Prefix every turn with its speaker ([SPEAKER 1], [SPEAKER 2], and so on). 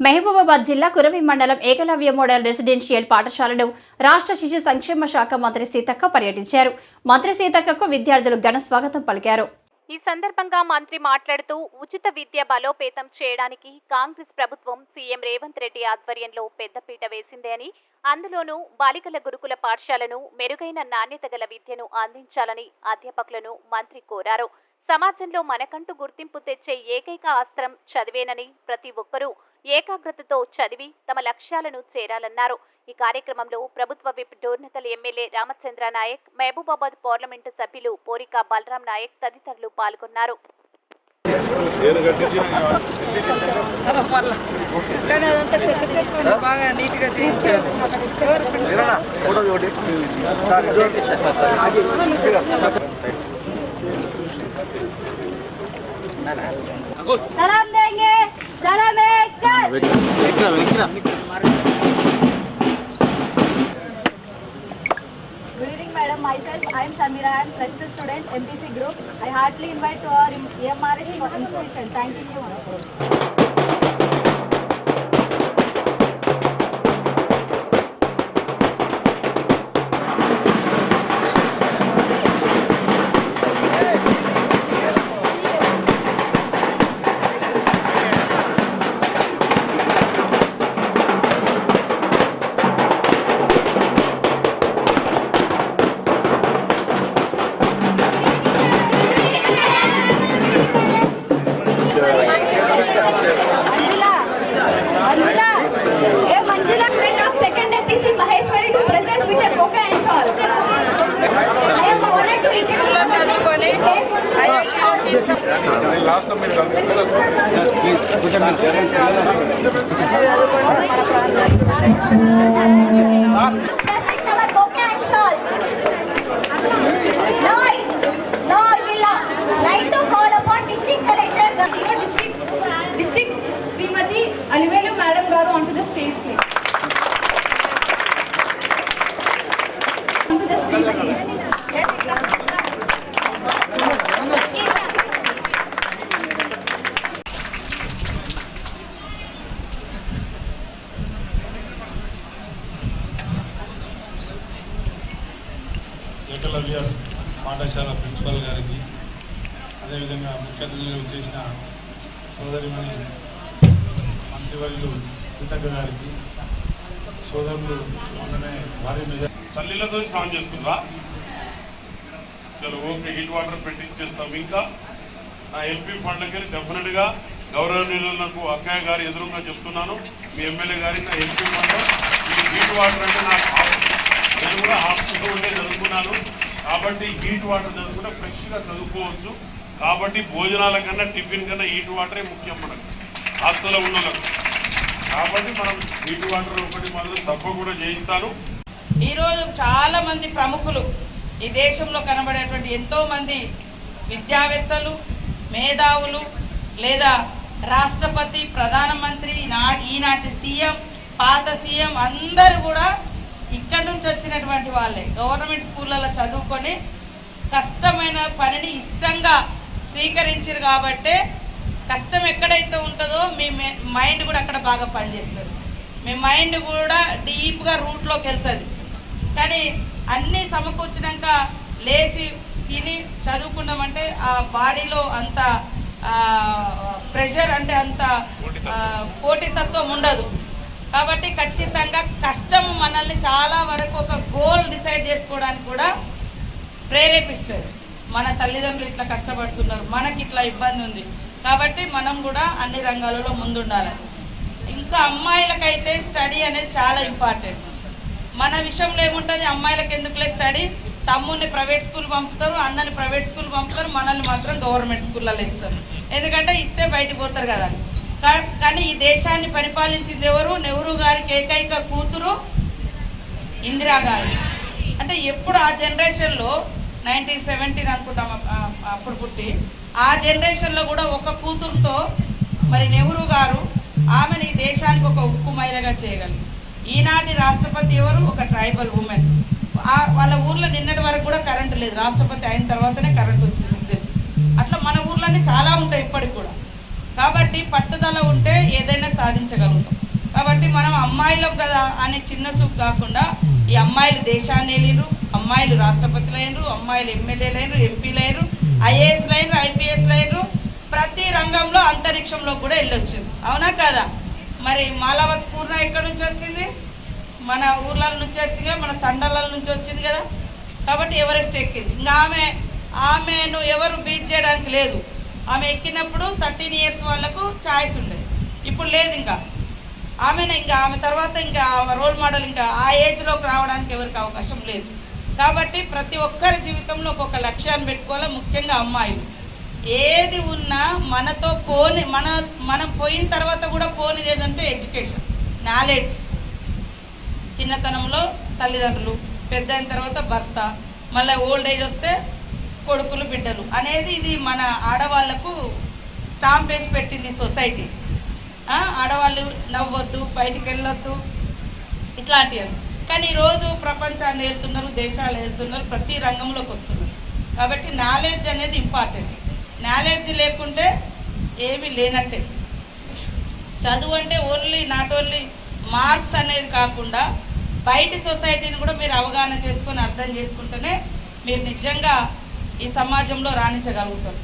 [SPEAKER 1] మహబూబాబాద్ జిల్లా కురవి మండలం Eklavya model residential పాఠశాలను రాష్ట్ర శిశు సంక్షేమ శాఖ మంత్రి సీతక్క పర్యటించారు. మంత్రి సీతక్కకు విద్యార్థులు ఘన స్వాగతం పలికారు.
[SPEAKER 2] ఈ సందర్భంగా మంత్రి మాట్లాడుతూ ఉచిత విద్య బలోపేతం చేయడానికి కాంగ్రెస్ ప్రభుత్వం సీఎం రేవంత్ రెడ్డి ఆధ్వర్యంలో పెద్దపీట వేసిందే అని అందులోనూ బాలికల గురుకుల పాఠశాలను మెరుగైన నాణ్యత గల విద్యను అందించాలని అధ్యాపకులను మంత్రి కోరారు. సమాజంలో మనకంటూ గుర్తింపు తెచ్చే ఏకైక అస్త్రం చదివేనని ప్రతి ఒక్కరూ ఏకాగ్రతతో చదివి తమ లక్ష్యాలను చేరాలన్నారు. ఈ కార్యక్రమంలో ప్రభుత్వ whip Dornakal MLA Ramachandra Naik Mahabubabad parliament సభ్యులు పోరిక బలరాం నాయక్ తదితరులు పాల్గొన్నారు.
[SPEAKER 3] సలాం దేంగే సలాం వెక్కిరా వెక్కిరా madam. Myself, I am Samira. I am plus two student, MPC group. I heartily invite to our EMRS institution. Thank you. Gracias.
[SPEAKER 4] Eklavya పాఠశాల ప్రిన్సిపల్ గారికి అదేవిధంగా ముఖ్య అతిథులు చేసిన సోదరిమణి మంత్రివర్యులు సీతక్క గారికి సోదరులు మొన్ననే భారీ మీద
[SPEAKER 5] తల్లిలతో స్నానం చేస్తుందా? చలో ఓకే హీట్ వాటర్ పెట్టించేస్తాం ఇంకా. నా ఎల్పీ ఫండ్లకి డెఫినెట్గా గౌరవనీయులకు అక్కయ్య గారి ఎదురుగా చెప్తున్నాను. మీ ఎమ్మెల్యే గారికి నా ఎల్పీ ఫండ్. ఈ హీట్ వాటర్ అంటే నాకు నేను కూడా హాస్టల్లో ఉండే చదువుకున్నాను. కాబట్టి హీట్ వాటర్ చదువుకుంటే ఫ్రెష్గా చదువుకోవచ్చు. కాబట్టి భోజనాల కన్నా టిఫిన్ కన్నా హీట్ వాటరే ముఖ్యం మనకు హాస్టల్లో ఉన్న కాబట్టి మనం హీట్ వాటర్ ఒకటి మనం తప్పకుండా చేయిస్తాను
[SPEAKER 6] ఈరోజు చాలా మంది ప్రముఖులు ఈ దేశంలో కనబడేటువంటి ఎంతో మంది విద్యావేత్తలు మేధావులు లేదా రాష్ట్రపతి ప్రధానమంత్రి నా ఈనాటి సీఎం పాత సీఎం అందరూ కూడా ఇక్కడి నుంచి వచ్చినటువంటి వాళ్ళే. గవర్నమెంట్ స్కూళ్ళలో చదువుకొని కష్టమైన పనిని ఇష్టంగా స్వీకరించారు కాబట్టే కష్టం ఎక్కడైతే ఉంటుందో మీ మైండ్ కూడా అక్కడ బాగా పనిచేస్తుంది. మీ మైండ్ కూడా డీప్గా రూట్లోకి వెళ్తుంది. కానీ అన్నీ సమకూర్చినాక లేచి తిని చదువుకున్నామంటే ఆ బాడీలో అంత ప్రెషర్ అంటే అంత పోటీతత్వం ఉండదు. కాబట్టి ఖచ్చితంగా కష్టం మనల్ని చాలా వరకు ఒక గోల్ డిసైడ్ చేసుకోవడానికి కూడా ప్రేరేపిస్తారు మన తల్లిదండ్రులు ఇట్లా కష్టపడుతున్నారు మనకి ఇట్లా ఇబ్బంది ఉంది. కాబట్టి మనం కూడా అన్ని రంగాలలో ముందుండాలి. ఇంకా అమ్మాయిలకైతే స్టడీ అనేది చాలా ఇంపార్టెంట్ మన విషయంలో ఏముంటుంది? అమ్మాయిలకు ఎందుకులే స్టడీ తమ్ముడిని ప్రైవేట్ స్కూల్ పంపుతారు అన్నని ప్రైవేట్ స్కూల్ పంపుతారు మనల్ని మాత్రం గవర్నమెంట్ స్కూళ్ళలో ఇస్తారు. ఎందుకంటే ఇస్తే బయటికి పోతారు కదా కానీ ఈ దేశాన్ని పరిపాలించింది ఎవరు? నెహ్రూ గారికి ఏకైక కూతురు ఇందిరా గాంధీ. అంటే ఎప్పుడు ఆ జనరేషన్లో నైన్టీన్ సెవెంటీన్ అనుకుంటాం అప్పుడు పుట్టి ఆ జనరేషన్లో కూడా ఒక కూతురుతో మరి నెహ్రూ గారు ఆమెను ఈ దేశానికి ఒక ఉక్కు మహిళగా చేయగలరు ఈనాటి రాష్ట్రపతి ఎవరు? ఒక ట్రైబల్ ఉమెన్. వాళ్ళ ఊర్లో నిన్నటి వరకు కూడా కరెంటు లేదు. రాష్ట్రపతి అయిన తర్వాతనే కరెంట్ వచ్చింది తెలుసు. అట్లా మన ఊర్లోనే చాలా ఉంటాయి ఇప్పటికి కూడా. కాబట్టి పట్టుదల ఉంటే ఏదైనా సాధించగలుగుతాం. కాబట్టి మనం అమ్మాయిలం కదా అనే చిన్న చూపు కాకుండా ఈ అమ్మాయిలు దేశాన్ని వెళ్ళిరు అమ్మాయిలు రాష్ట్రపతులు అయినరు అమ్మాయిలు ఎమ్మెల్యేలు అయినరు ఎంపీలు అయినరు ఐఏఎస్లు అయినరు ఐపీఎస్లు అయినరు ప్రతి రంగంలో అంతరిక్షంలో కూడా వెళ్ళొచ్చింది అవునా కదా? మరి మాలావత్ పూర్ణ ఎక్కడి నుంచి వచ్చింది? మన ఊర్ల నుంచి వచ్చింది? మన తండల నుంచి వచ్చింది కదా? కాబట్టి ఎవరెస్ట్ ఎక్కింది? ఇంకా ఆమె ఆమెను ఎవరు బీట్ చేయడానికి లేదు. ఆమె ఎక్కినప్పుడు థర్టీన్ ఇయర్స్ వాళ్ళకు ఛాయిస్ ఉండేది. ఇప్పుడు లేదు ఇంకా. ఆమెను ఇంకా ఆమె తర్వాత ఇంకా రోల్ మోడల్ ఇంకా ఆ ఏజ్లోకి రావడానికి ఎవరికి అవకాశం లేదు. కాబట్టి ప్రతి ఒక్కరి జీవితంలో ఒక్కొక్క లక్ష్యాన్ని పెట్టుకోవాలి. ముఖ్యంగా అమ్మాయిలు. ఏది ఉన్నా మనతో పోని మన మనం పోయిన తర్వాత కూడా పోనిది ఏదంటే ఎడ్యుకేషన్ నాలెడ్జ్. చిన్నతనంలో తల్లిదండ్రులు పెద్ద అయిన తర్వాత భర్త. మళ్ళీ ఓల్డ్ ఏజ్ వస్తే కొడుకులు బిడ్డలు అనేది ఇది మన ఆడవాళ్ళకు స్టాంప్ వేసి పెట్టింది సొసైటీ. ఆడవాళ్ళు నవ్వొద్దు బయటికి వెళ్ళొద్దు. ఇట్లాంటివి కానీ ఈరోజు ప్రపంచాన్ని వెళ్తున్నారు దేశాలు వెళ్తున్నారు ప్రతి రంగంలోకి వస్తున్నారు. కాబట్టి నాలెడ్జ్ అనేది ఇంపార్టెంట్. నాలెడ్జ్ లేకుంటే ఏమీ లేనట్టే. చదువు అంటే ఓన్లీ నాట్ ఓన్లీ మార్క్స్ అనేది కాకుండా బయటి సొసైటీని కూడా మీరు అవగాహన చేసుకొని అర్థం చేసుకుంటేనే మీరు నిజంగా ఈ సమాజంలో రాణించగలుగుతారు